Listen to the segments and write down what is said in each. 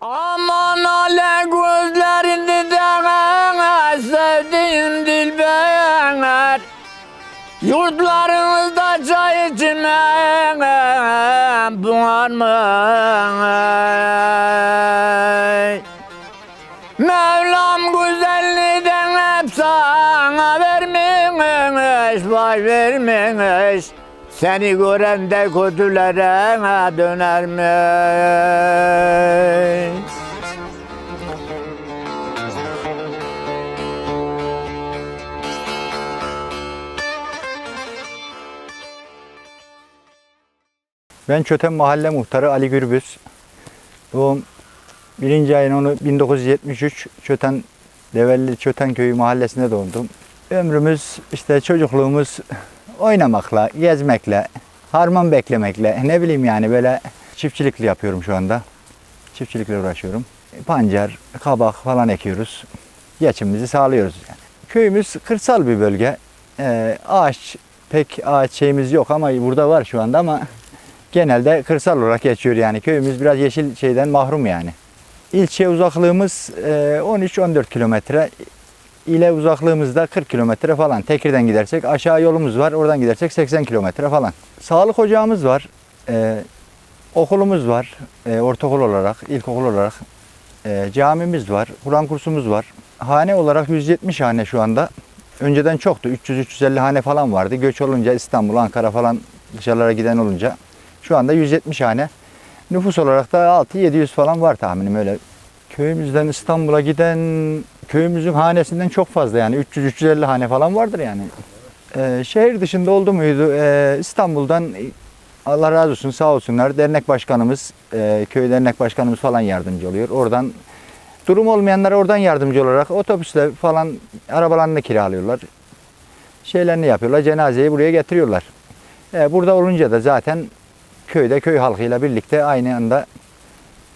Aman ale gözlerinde Yurtlarımızda çay içine mı? Mevlam güzelliğinden hep sana vermiş, vay. Seni gören de kötülere dönermiş. Ben Çöten Mahalle Muhtarı Ali Gürbüz. Doğum 1. ayın onu 1973 Çöten Develli Çöten Köyü mahallesinde doğdum. Ömrümüz işte çocukluğumuz oynamakla, gezmekle, harman beklemekle ne bileyim yani böyle çiftçilikle yapıyorum şu anda. Çiftçilikle uğraşıyorum. Pancar, kabak falan ekiyoruz. Geçimimizi sağlıyoruz yani. Köyümüz kırsal bir bölge. Ee, ağaç pek ağaç şeyimiz yok ama burada var şu anda ama genelde kırsal olarak geçiyor yani. Köyümüz biraz yeşil şeyden mahrum yani. İlçe uzaklığımız e, 13-14 kilometre. ile uzaklığımız da 40 kilometre falan. Tekir'den gidersek aşağı yolumuz var. Oradan gidersek 80 kilometre falan. Sağlık ocağımız var. E, okulumuz var. E, ortaokul olarak, ilkokul olarak. E, camimiz var. Kur'an kursumuz var. Hane olarak 170 hane şu anda. Önceden çoktu. 300-350 hane falan vardı. Göç olunca İstanbul, Ankara falan dışarılara giden olunca şu anda 170 hane. Nüfus olarak da 6-700 falan var tahminim öyle. Köyümüzden İstanbul'a giden köyümüzün hanesinden çok fazla yani 300-350 hane falan vardır yani. Ee, şehir dışında oldu muydu? Ee, İstanbul'dan Allah razı olsun sağ olsunlar dernek başkanımız, e, köy dernek başkanımız falan yardımcı oluyor. Oradan durum olmayanlara oradan yardımcı olarak otobüsle falan arabalarını kiralıyorlar. Şeylerini yapıyorlar. Cenazeyi buraya getiriyorlar. E, burada olunca da zaten köyde köy halkıyla birlikte aynı anda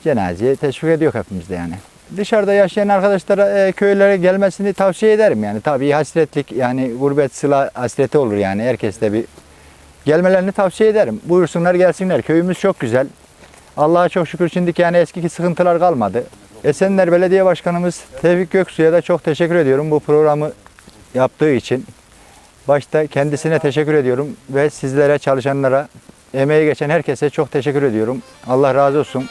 cenazeye teşvik ediyor hepimiz de yani. Dışarıda yaşayan arkadaşlara e, köylere gelmesini tavsiye ederim yani. Tabii hasretlik yani gurbet sıla hasreti olur yani. Herkes de bir gelmelerini tavsiye ederim. Buyursunlar gelsinler. Köyümüz çok güzel. Allah'a çok şükür şimdiki yani eskiki sıkıntılar kalmadı. Esenler Belediye Başkanımız Tevfik Göksu'ya da çok teşekkür ediyorum bu programı yaptığı için. Başta kendisine teşekkür ediyorum ve sizlere çalışanlara, emeği geçen herkese çok teşekkür ediyorum. Allah razı olsun.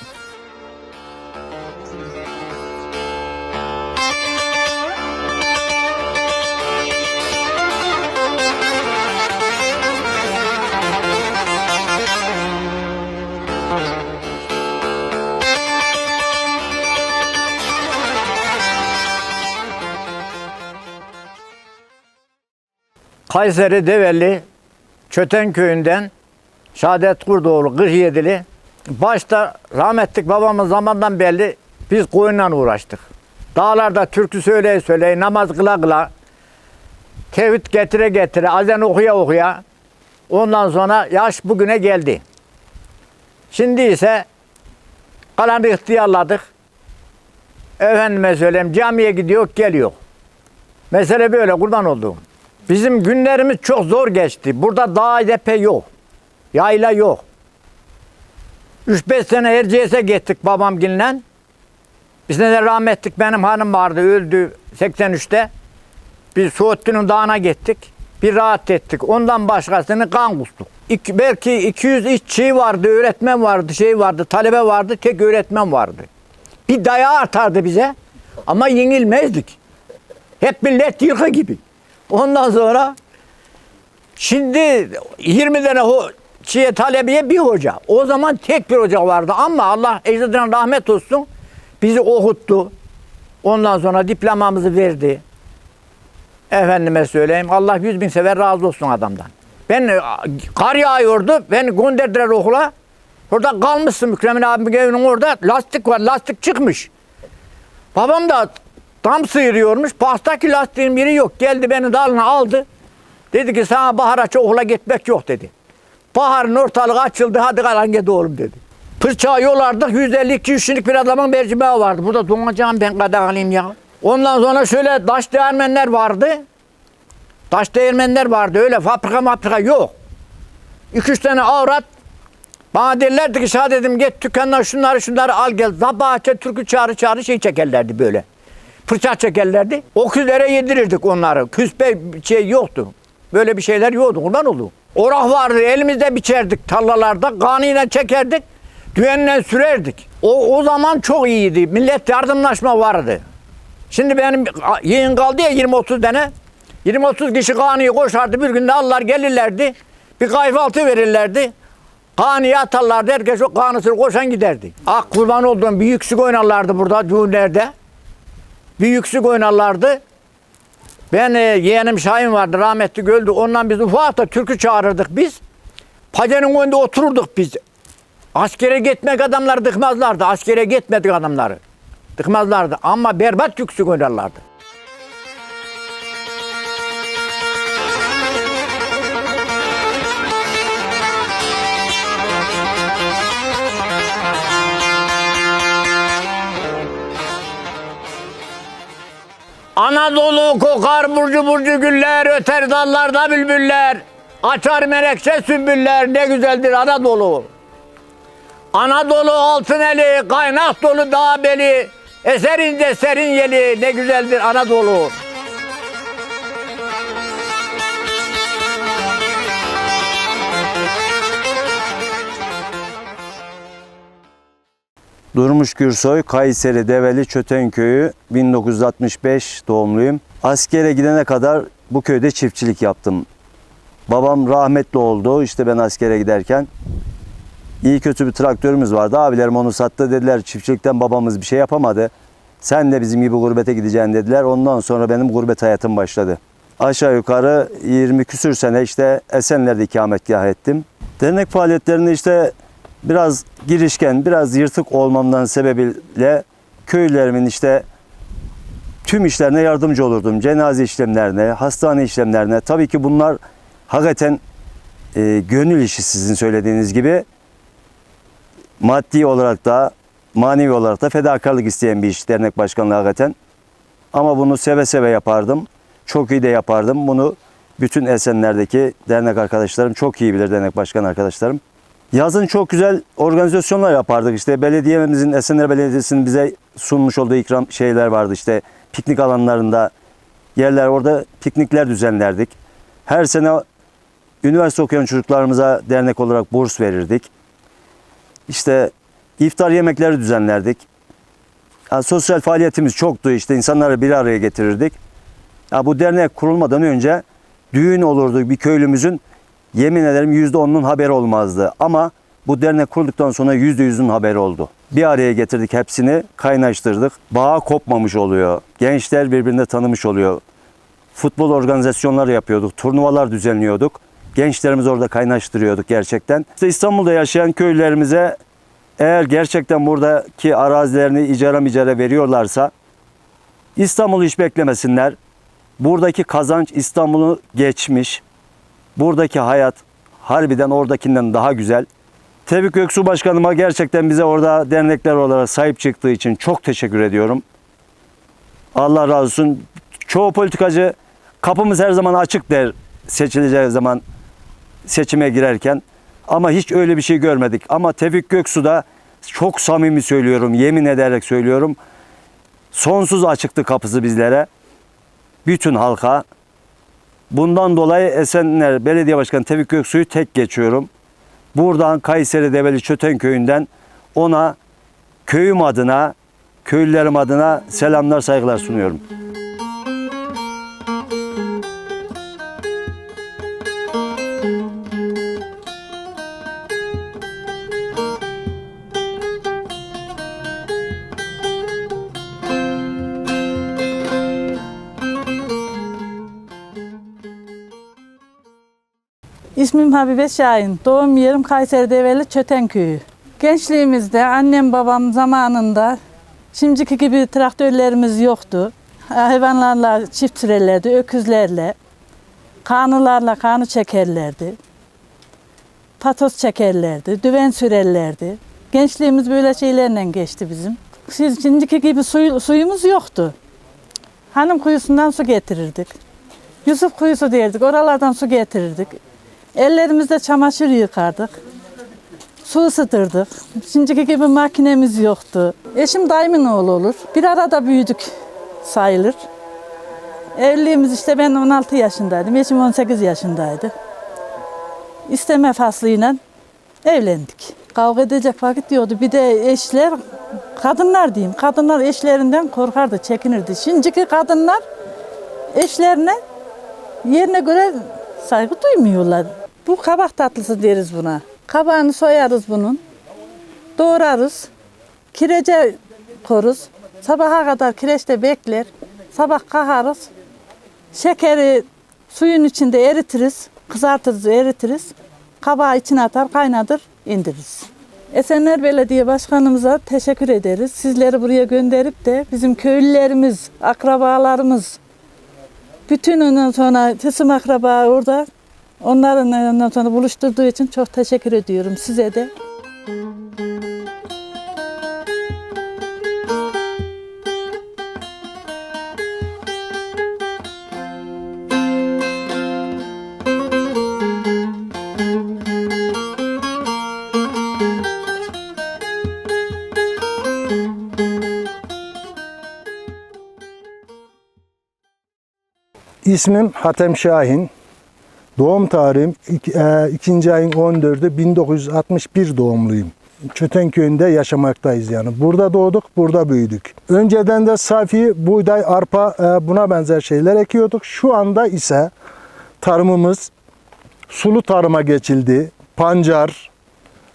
Kayseri Develi Çöten köyünden Şadet Kurdoğlu 47'li. Başta rahmetlik babamın zamandan belli biz koyunla uğraştık. Dağlarda türkü söyleye söyleye namaz kıla kıla tevhid getire getire azen okuya okuya ondan sonra yaş bugüne geldi. Şimdi ise kalanı ihtiyarladık. Efendime söyleyeyim camiye gidiyor geliyor. Mesele böyle kurban olduğum. Bizim günlerimiz çok zor geçti. Burada dağ epe yok. Yayla yok. 3-5 sene Erciyes'e gittik babamginle. Biz de rahmetlik benim hanım vardı öldü 83'te. Biz Suudlu'nun dağına gittik. Bir rahat ettik. Ondan başkasını kan kustuk. İki, belki 200 işçi vardı, öğretmen vardı, şey vardı, talebe vardı, tek öğretmen vardı. Bir dayağı atardı bize ama yenilmezdik. Hep millet yılkı gibi. Ondan sonra şimdi 20 tane ho şeye, talebeye bir hoca. O zaman tek bir hoca vardı ama Allah ecdadına rahmet olsun bizi okuttu. Ondan sonra diplomamızı verdi. Efendime söyleyeyim Allah yüz bin sefer razı olsun adamdan. Ben e, kar yağıyordu. Beni gönderdiler okula. Orada kalmışsın Mükremin abimin evinin orada. Lastik var. Lastik çıkmış. Babam da tam sıyırıyormuş. Pastaki lastiğin biri yok. Geldi beni dalına aldı. Dedi ki sana bahar aç okula gitmek yok dedi. Baharın ortalığı açıldı hadi kalan git oğlum dedi. Fırçağı yolardık 150-200 kişilik bir adamın mercimeği vardı. Burada donacağım ben kadar alayım ya. Ondan sonra şöyle taş değirmenler vardı. Taş değirmenler vardı öyle fabrika maprika yok. İki üç tane avrat Bana derlerdi ki Şah dedim git dükkandan şunları şunları al gel. Sabahçe türkü çağrı çağrı şey çekerlerdi böyle. Fırça çekerlerdi. O küzlere yedirirdik onları. Küspe şey yoktu. Böyle bir şeyler yoktu. Kurban oldu. Orak vardı elimizde biçerdik tarlalarda. Kanıyla çekerdik. Düğenle sürerdik. O, o zaman çok iyiydi. Millet yardımlaşma vardı. Şimdi benim yeğen kaldı ya 20-30 tane. 20-30 kişi kanıyı koşardı. Bir günde alırlar gelirlerdi. Bir kayfaltı verirlerdi. Kanıya atarlardı. Herkes o kanısını koşan giderdi. Ak kurban olduğum bir yüksük oynarlardı burada düğünlerde. Bir yüksük oynarlardı. Ben e, yeğenim Şahin vardı rahmetli öldü. Ondan biz ufakta türkü çağırırdık biz. Pacenin önünde otururduk biz. Askere gitmek adamları dıkmazlardı. Askere gitmedik adamları. Dıkmazlardı ama berbat yüksük oynarlardı. Anadolu kokar burcu burcu güller, öter dallarda bülbüller. Açar menekşe sümbüller, ne güzeldir Anadolu. Anadolu altın eli, kaynak dolu dağ beli. Eserinde serin yeli, ne güzeldir Anadolu. Durmuş Gürsoy, Kayseri Develi Çötenköyü 1965 doğumluyum. Askere gidene kadar bu köyde çiftçilik yaptım. Babam rahmetli oldu işte ben askere giderken. İyi kötü bir traktörümüz vardı. Abilerim onu sattı dediler çiftçilikten babamız bir şey yapamadı. Sen de bizim gibi gurbete gideceksin dediler. Ondan sonra benim gurbet hayatım başladı. Aşağı yukarı 20 küsür sene işte Esenler'de ikametgah ettim. Dernek faaliyetlerini işte biraz girişken, biraz yırtık olmamdan sebebiyle köylerimin işte tüm işlerine yardımcı olurdum. Cenaze işlemlerine, hastane işlemlerine. Tabii ki bunlar hakikaten e, gönül işi sizin söylediğiniz gibi. Maddi olarak da, manevi olarak da fedakarlık isteyen bir iş dernek başkanlığı hakikaten. Ama bunu seve seve yapardım. Çok iyi de yapardım. Bunu bütün Esenler'deki dernek arkadaşlarım çok iyi bilir dernek başkan arkadaşlarım. Yazın çok güzel organizasyonlar yapardık. İşte belediyemizin, Esenler Belediyesi'nin bize sunmuş olduğu ikram şeyler vardı. İşte piknik alanlarında yerler orada piknikler düzenlerdik. Her sene üniversite okuyan çocuklarımıza dernek olarak burs verirdik. İşte iftar yemekleri düzenlerdik. Yani sosyal faaliyetimiz çoktu işte insanları bir araya getirirdik. Ya bu dernek kurulmadan önce düğün olurdu bir köylümüzün yemin ederim yüzde onunun haberi olmazdı. Ama bu dernek kurulduktan sonra yüzde yüzün haberi oldu. Bir araya getirdik hepsini, kaynaştırdık. Bağ kopmamış oluyor. Gençler birbirini tanımış oluyor. Futbol organizasyonları yapıyorduk, turnuvalar düzenliyorduk. Gençlerimizi orada kaynaştırıyorduk gerçekten. İşte İstanbul'da yaşayan köylülerimize eğer gerçekten buradaki arazilerini icara micara veriyorlarsa İstanbul'u hiç beklemesinler. Buradaki kazanç İstanbul'u geçmiş. Buradaki hayat harbiden oradakinden daha güzel. Tevfik Göksu Başkanıma gerçekten bize orada dernekler olarak sahip çıktığı için çok teşekkür ediyorum. Allah razı olsun. Çoğu politikacı kapımız her zaman açık der seçileceği zaman seçime girerken. Ama hiç öyle bir şey görmedik. Ama Tevfik Göksu da çok samimi söylüyorum, yemin ederek söylüyorum. Sonsuz açıktı kapısı bizlere. Bütün halka. Bundan dolayı Esenler Belediye Başkanı Tevfik Göksu'yu tek geçiyorum. Buradan Kayseri Develi Çöten Köyü'nden ona köyüm adına, köylülerim adına selamlar, saygılar sunuyorum. İsmim Habibe Şahin. Doğum yerim Kayseri Develi Çötenköyü. Gençliğimizde annem babam zamanında şimdiki gibi traktörlerimiz yoktu. Hayvanlarla çift sürerlerdi, öküzlerle. Kanılarla kanı çekerlerdi. Patos çekerlerdi, düven sürerlerdi. Gençliğimiz böyle şeylerle geçti bizim. Siz şimdiki gibi suyu- suyumuz yoktu. Hanım kuyusundan su getirirdik. Yusuf kuyusu derdik, oralardan su getirirdik. Ellerimizde çamaşır yıkardık. Su ısıtırdık. Şimdiki gibi makinemiz yoktu. Eşim dayımın oğlu olur. Bir arada büyüdük sayılır. Evliliğimiz işte ben 16 yaşındaydım. Eşim 18 yaşındaydı. İsteme faslıyla evlendik. Kavga edecek vakit yoktu. Bir de eşler, kadınlar diyeyim, kadınlar eşlerinden korkardı, çekinirdi. Şimdiki kadınlar eşlerine yerine göre saygı duymuyorlar. Bu kabak tatlısı deriz buna. Kabağını soyarız bunun. Doğrarız. Kirece koruz. Sabaha kadar kireçte bekler. Sabah kaharız. Şekeri suyun içinde eritiriz. Kızartırız, eritiriz. Kabağı içine atar, kaynatır, indiririz. Esenler Belediye Başkanımıza teşekkür ederiz. Sizleri buraya gönderip de bizim köylülerimiz, akrabalarımız, bütün ondan sonra tısım akraba orada onların ondan sonra buluşturduğu için çok teşekkür ediyorum size de. İsmim Hatem Şahin. Doğum tarihim ik- e, 2. ayın 14'ü 1961 doğumluyum. Çöten köyünde yaşamaktayız yani. Burada doğduk, burada büyüdük. Önceden de safi, buğday, arpa e, buna benzer şeyler ekiyorduk. Şu anda ise tarımımız sulu tarıma geçildi. Pancar,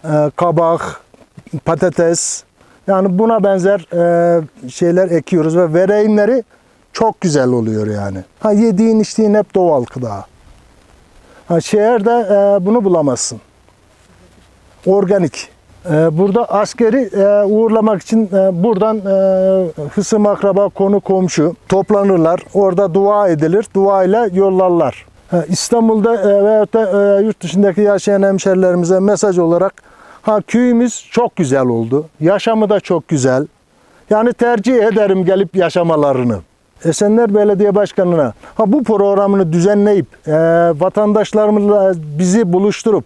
e, kabak, patates yani buna benzer şeyler ekiyoruz ve vereyimleri çok güzel oluyor yani. Ha yediğin içtiğin hep doğal gıda. Şehirde e, bunu bulamazsın. Organik. E, burada askeri e, uğurlamak için buradan e, hısım akraba konu komşu toplanırlar. Orada dua edilir. Dua ile yollarlar. İstanbul'da e, veyahut da yurt dışındaki yaşayan hemşerilerimize mesaj olarak ha köyümüz çok güzel oldu. Yaşamı da çok güzel. Yani tercih ederim gelip yaşamalarını. Esenler Belediye Başkanı'na ha bu programını düzenleyip e, vatandaşlarımızla bizi buluşturup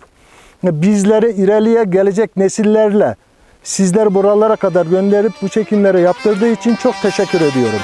e, bizleri ileriye gelecek nesillerle sizler buralara kadar gönderip bu çekimleri yaptırdığı için çok teşekkür ediyorum.